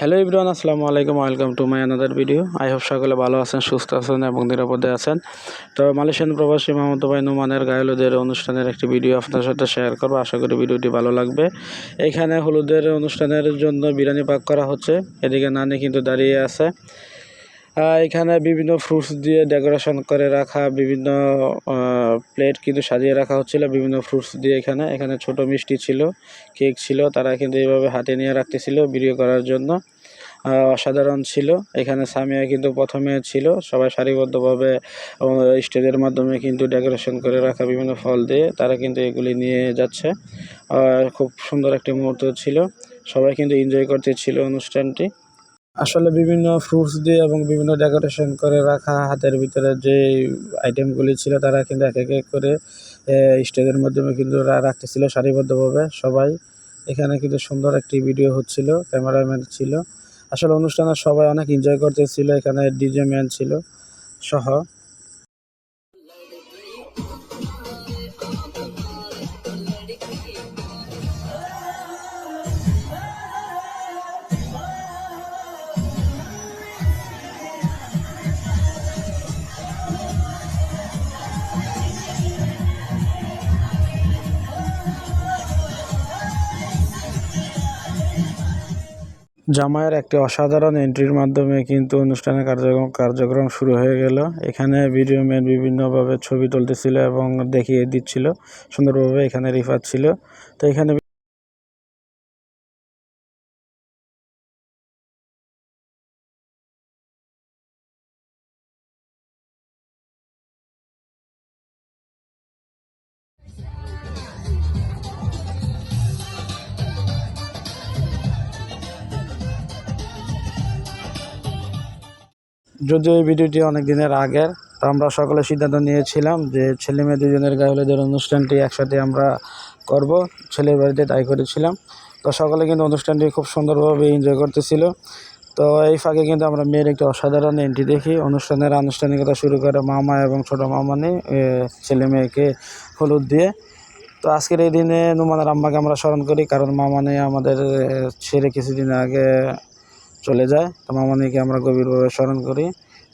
Hello ইব্রান আসসালামু আলাইকুম welcome to my another video I hope সকলে ভালো আছেন, সুস্থ আছেন এবং নিরাপদে আছেন। তো মালয়েশিয়ান প্রবাসী মাহমুদ ভাই নুমানের গায়লুদের অনুষ্ঠানের একটি ভিডিও আপনার সাথে শেয়ার করব। আশা করি ভিডিওটি ভালো লাগবে। এখানে হলুদের অনুষ্ঠানের জন্য বিরিয়ানি পাক করা হচ্ছে। এদিকে নানি কিন্তু দাঁড়িয়ে আছে। এখানে বিভিন্ন ফ্রুটস দিয়ে ডেকোরেশন করে রাখা, বিভিন্ন প্লেট কিন্তু সাজিয়ে রাখা হচ্ছিল, বিভিন্ন ফ্রুটস দিয়ে এখানে। এখানে ছোট মিষ্টি ছিল কেক ছিল, তারা কিন্তু এইভাবে হাতে নিয়ে রাখতেছিল ভিডিও করার জন্য। অসাধারণ ছিল। এখানে সামিয়া কিন্তু প্রথমে ছিল, সবাই সারিবদ্ধভাবে স্টেজের মাধ্যমে কিন্তু ডেকোরেশন করে রাখা বিভিন্ন ফল দিয়ে তারা কিন্তু এগুলি নিয়ে যাচ্ছে। খুব সুন্দর একটি মুহূর্ত ছিল। সবাই কিন্তু এনজয় করতে ছিল অনুষ্ঠানটি। আসলে বিভিন্ন ফ্রুটস দিয়ে এবং বিভিন্ন ডেকোরেশন করে রাখা হাতের ভিতরে যে আইটেমগুলি ছিল, তারা কিন্তু এক এক করে স্টেজের মাধ্যমে কিন্তু রাখতেছিল সারিবদ্ধভাবে সবাই। এখানে কিন্তু সুন্দর একটি ভিডিও হচ্ছিল ক্যামেরাম্যান ছিল। আসলে অনুষ্ঠানে সবাই অনেক এনজয় করতেছিল, এখানে ডিজে ম্যান ছিল সহ। জামাইয়ের একটি অসাধারণ এন্ট্রির মাধ্যমে কিন্তু অনুষ্ঠানের কার্যক্রম কার্যক্রম শুরু হয়ে গেল। এখানে ভিডিও ম্যান বিভিন্নভাবে ছবি তুলতেছিল এবং দেখিয়ে দিচ্ছিল। সুন্দরভাবে এখানে রিফার ছিল। তো এখানে যদিও এই ভিডিওটি অনেক দিনের আগের তো আমরা সকলে সিদ্ধান্ত নিয়েছিলাম যে ছেলে মেয়ে দুজনের গায়ে অনুষ্ঠানটি একসাথে আমরা করব। ছেলের বাড়িতে তাই করেছিলাম। তো সকলে কিন্তু অনুষ্ঠানটি খুব সুন্দরভাবে এনজয় করতেছিল। তো এই ফাঁকে কিন্তু আমরা মেয়ের একটি অসাধারণ এন্ট্রি দেখি। অনুষ্ঠানের আনুষ্ঠানিকতা শুরু করে মামা এবং ছোটো এ, ছেলে মেয়েকে হলুদ দিয়ে। তো আজকের এই দিনে নুমানের আম্মাকে আমরা স্মরণ করি কারণ মামানি আমাদের এ, ছেড়ে কিছুদিন আগে চলে যায়। তো মামানিকে আমরা গভীরভাবে স্মরণ করি।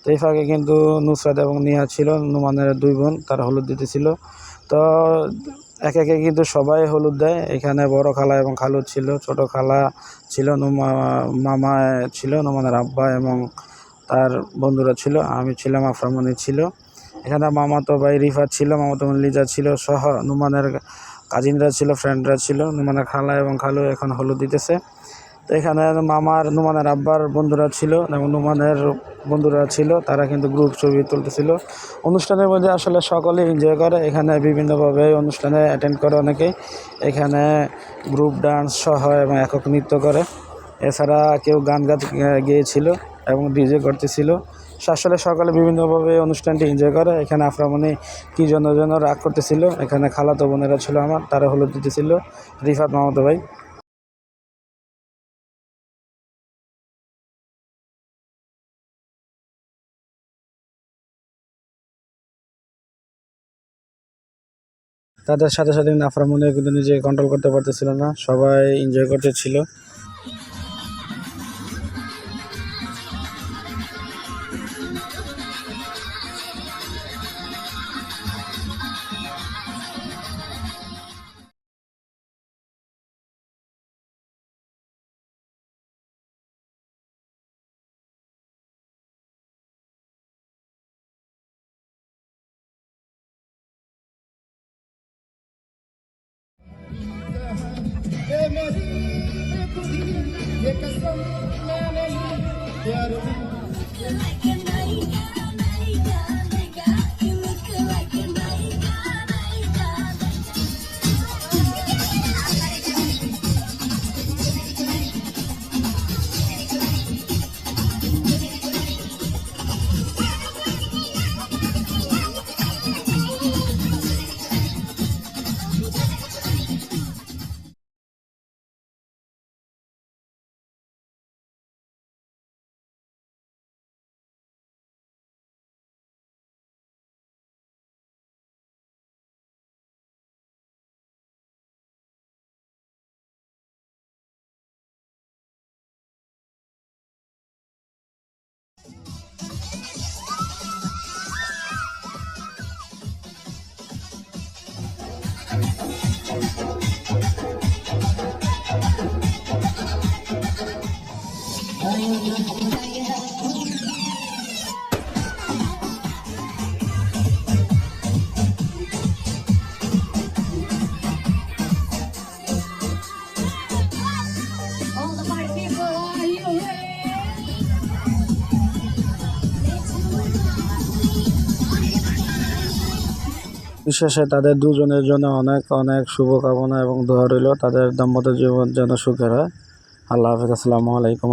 তো এই ফাঁকে কিন্তু নুসরাত এবং নিহা ছিল, নুমানের দুই বোন, তারা হলুদ দিতেছিল তো একে একে কিন্তু সবাই হলুদ দেয়। এখানে বড় খালা এবং খালু ছিল, ছোট খালা ছিল, নুমা, মামা ছিল, নুমানের আব্বা এবং তার বন্ধুরা ছিল, আমি ছিলাম, আফরামনি ছিল। এখানে মামাতো ভাই রিফাত ছিল, মামাতো লিজা ছিল সহ নুমানের কাজিনরা ছিল ফ্রেন্ডরা ছিল। নুমানের খালা এবং খালু এখন হলুদ দিতেছে। তো এখানে মামার, নুমানের আব্বার বন্ধুরা ছিল, এবং নুমানের বন্ধুরা ছিল, তারা কিন্তু গ্রুপ ছবি তুলতেছিল। অনুষ্ঠানের মধ্যে আসলে সকলে এনজয় করে। এখানে বিভিন্নভাবে অনুষ্ঠানে অ্যাটেন্ড করে অনেকেই। এখানে গ্রুপ ডান্স সহ এবং একক নৃত্য করে। এছাড়া কেউ গান গাত গিয়েছিল এবং ডিজে করতেছিল। আসলে সকালে বিভিন্নভাবে অনুষ্ঠানটি এনজয় করে। এখানে আফরামনি কী জন্য যেন রাগ করতেছিল। এখানে খালাতো বোনেরা ছিল আমার, তারা হলুদ দিতেছিল। রিফাত মাহমুদ ভাই। তাদের সাথে সাথে কিন্তু কিন্তু নিজেকে কন্ট্রোল করতে পারতেছিল না সবাই এনজয় করতেছিল। ये मेरी खुदी ये कसम मैंने ली प्यार বিশেষে তাদের দুজনের জন্য অনেক অনেক শুভকামনা এবং দোয়া রইল। তাদের দাম্পত্য জীবন যেন সুখের হয়। আল্লাহ হাফিজ। আসসালামু আলাইকুম